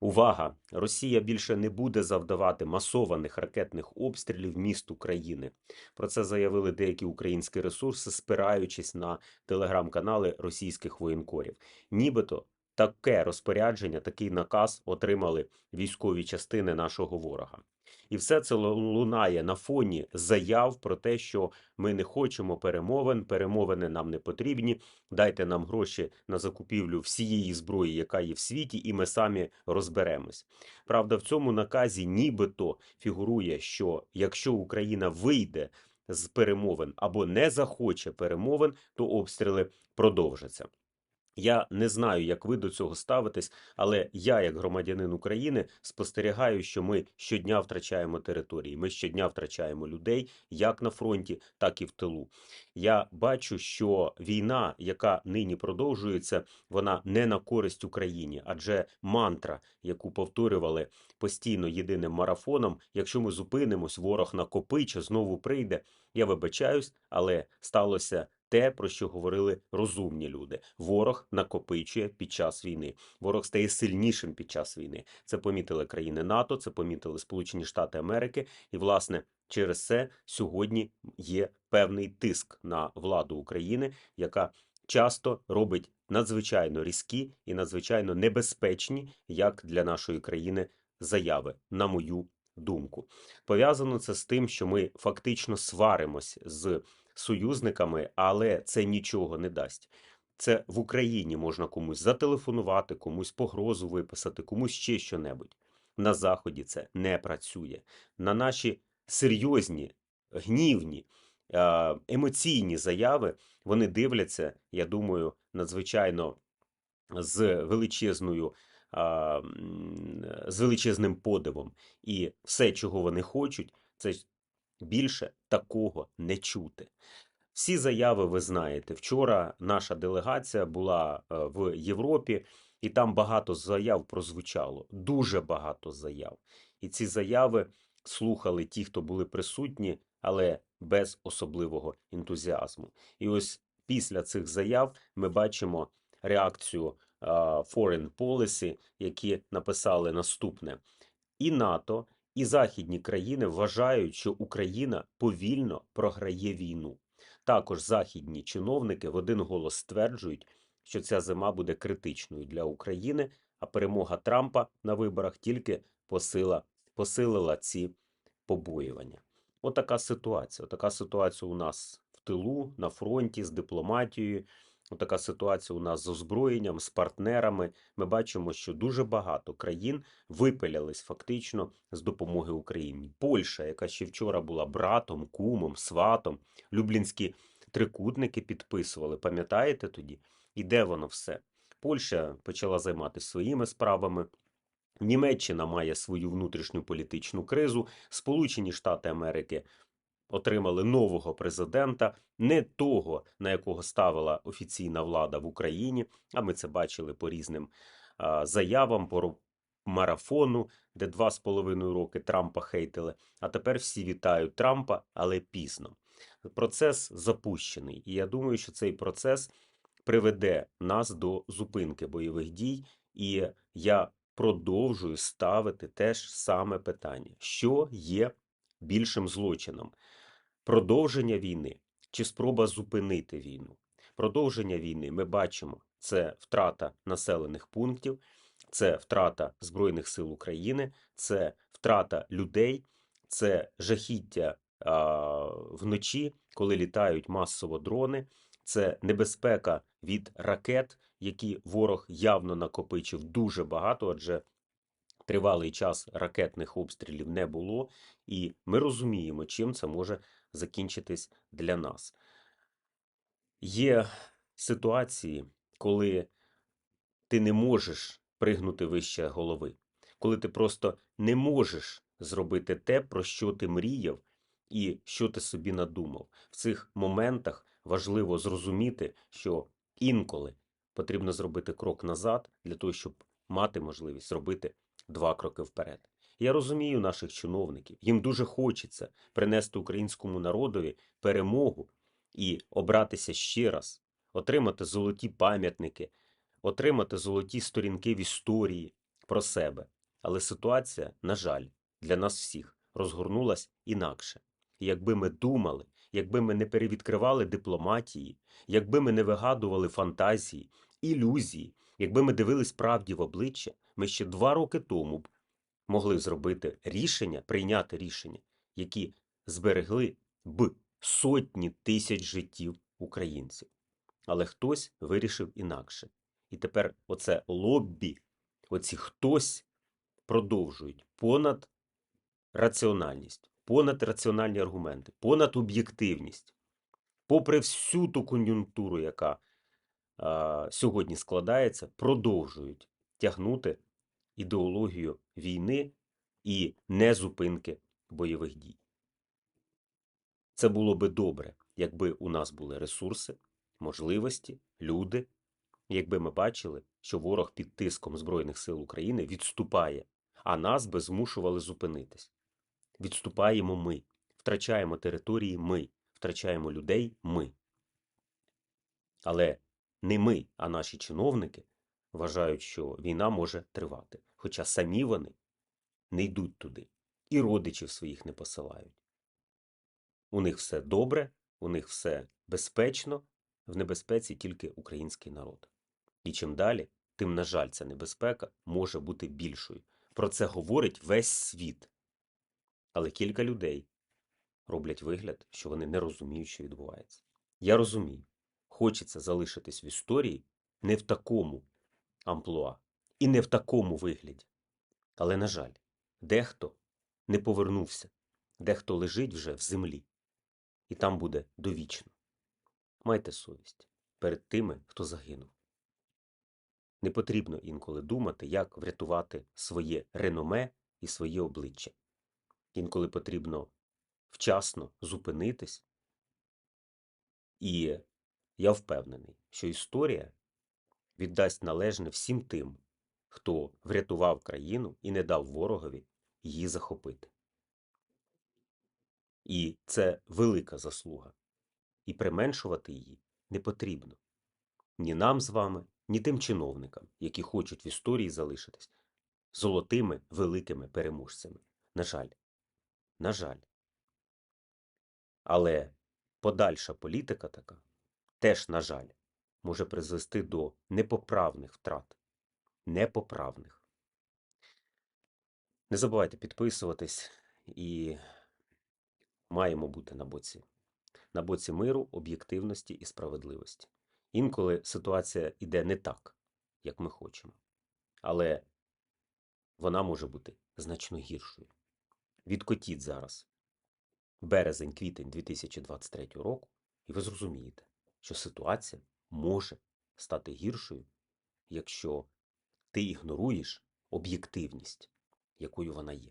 Увага! Росія більше не буде завдавати масованих ракетних обстрілів міст України. Про це заявили деякі українські ресурси, спираючись на телеграм-канали російських воєнкорів. Нібито таке розпорядження, такий наказ отримали військові частини нашого ворога. І все це лунає на фоні заяв про те, що ми не хочемо перемовин, перемовини нам не потрібні. Дайте нам гроші на закупівлю всієї зброї, яка є в світі, і ми самі розберемось. Правда, в цьому наказі нібито фігурує, що якщо Україна вийде з перемовин або не захоче перемовин, то обстріли продовжаться. Я не знаю, як ви до цього ставитесь, але я, як громадянин України, спостерігаю, що ми щодня втрачаємо території. Ми щодня втрачаємо людей як на фронті, так і в тилу. Я бачу, що війна, яка нині продовжується, вона не на користь Україні, адже мантра, яку повторювали постійно єдиним марафоном, якщо ми зупинимось, ворог накопиче, знову прийде. Я вибачаюсь, але сталося те, про що говорили розумні люди. Ворог накопичує під час війни. Ворог стає сильнішим під час війни. Це помітили країни НАТО, це помітили Сполучені Штати Америки, і власне через це сьогодні є певний тиск на владу України, яка часто робить надзвичайно різкі і надзвичайно небезпечні, як для нашої країни, заяви, на мою думку. Пов'язано це з тим, що ми фактично сваримось з союзниками, але це нічого не дасть. Це в Україні можна комусь зателефонувати, комусь погрозу виписати, комусь ще що-небудь. На Заході це не працює. На наші серйозні, гнівні, емоційні заяви вони дивляться, я думаю, надзвичайно з величезною. З величезним подивом, і все, чого вони хочуть, це більше такого не чути. Всі заяви ви знаєте. Вчора наша делегація була е, в Європі, і там багато заяв прозвучало. Дуже багато заяв. І ці заяви слухали ті, хто були присутні, але без особливого ентузіазму. І ось після цих заяв ми бачимо реакцію е, Foreign Policy, які написали наступне: і НАТО, і західні країни вважають, що Україна повільно програє війну. Також західні чиновники в один голос стверджують, що ця зима буде критичною для України, а перемога Трампа на виборах тільки посила, посилила ці побоювання. Отака ситуація. Отака ситуація у нас в тилу, на фронті, з дипломатією. Отака ситуація у нас з озброєнням, з партнерами. Ми бачимо, що дуже багато країн випилялись фактично з допомоги Україні. Польща, яка ще вчора була братом, кумом, сватом, люблінські трикутники підписували. Пам'ятаєте тоді? І де воно все? Польща почала займатися своїми справами. Німеччина має свою внутрішню політичну кризу. Сполучені Штати Америки отримали нового президента, не того, на якого ставила офіційна влада в Україні. А ми це бачили по різним заявам, по марафону, де два з половиною роки Трампа хейтили. А тепер всі вітають Трампа, але пізно. Процес запущений, і я думаю, що цей процес приведе нас до зупинки бойових дій, і я продовжую ставити те ж саме питання: що є більшим злочином? Продовження війни чи спроба зупинити війну? Продовження війни ми бачимо це втрата населених пунктів, це втрата Збройних сил України, це втрата людей, це жахіття а, вночі, коли літають масово дрони, це небезпека від ракет, які ворог явно накопичив дуже багато, адже тривалий час ракетних обстрілів не було, і ми розуміємо, чим це може закінчитись для нас. Є ситуації, коли ти не можеш пригнути вище голови, коли ти просто не можеш зробити те, про що ти мріяв і що ти собі надумав. В цих моментах важливо зрозуміти, що інколи потрібно зробити крок назад для того, щоб мати можливість зробити два кроки вперед. Я розумію наших чиновників, їм дуже хочеться принести українському народові перемогу і обратися ще раз, отримати золоті пам'ятники, отримати золоті сторінки в історії. про себе. Але ситуація, на жаль, для нас всіх розгорнулась інакше. Якби ми думали, якби ми не перевідкривали дипломатії, якби ми не вигадували фантазії, ілюзії, якби ми дивились правді в обличчя, ми ще два роки тому б могли зробити рішення, прийняти рішення, які зберегли б сотні тисяч життів українців. Але хтось вирішив інакше. І тепер оце лоббі, оці хтось продовжують понад раціональність, понад раціональні аргументи, понад об'єктивність, попри всю ту кон'юнктуру, яка сьогодні складається, продовжують тягнути ідеологію війни і незупинки бойових дій. Це було би добре, якби у нас були ресурси, можливості, люди, якби ми бачили, що ворог під тиском Збройних сил України відступає, а нас би змушували зупинитись. Відступаємо ми, втрачаємо території ми, втрачаємо людей ми. Але не ми, а наші чиновники вважають, що війна може тривати. Хоча самі вони не йдуть туди і родичів своїх не посилають. У них все добре, у них все безпечно, в небезпеці тільки український народ. І чим далі, тим, на жаль, ця небезпека може бути більшою. Про це говорить весь світ. Але кілька людей роблять вигляд, що вони не розуміють, що відбувається. Я розумію, хочеться залишитись в історії не в такому амплуа і не в такому вигляді. Але, на жаль, дехто не повернувся, дехто лежить вже в землі, і там буде довічно. Майте совість перед тими, хто загинув. Не потрібно інколи думати, як врятувати своє реноме і своє обличчя. Інколи потрібно вчасно зупинитись. І я впевнений, що історія віддасть належне всім тим, хто врятував країну і не дав ворогові її захопити. І це велика заслуга. І применшувати її не потрібно ні нам з вами, ні тим чиновникам, які хочуть в історії залишитись золотими великими переможцями. На жаль, на жаль. Але подальша політика така теж, на жаль, може призвести до непоправних втрат. Непоправних. Не забувайте підписуватись і маємо бути на боці. На боці миру, об'єктивності і справедливості. Інколи ситуація йде не так, як ми хочемо. Але вона може бути значно гіршою. Відкотіть зараз березень-квітень 2023 року, і ви зрозумієте, що ситуація може стати гіршою, якщо ти ігноруєш об'єктивність, якою вона є.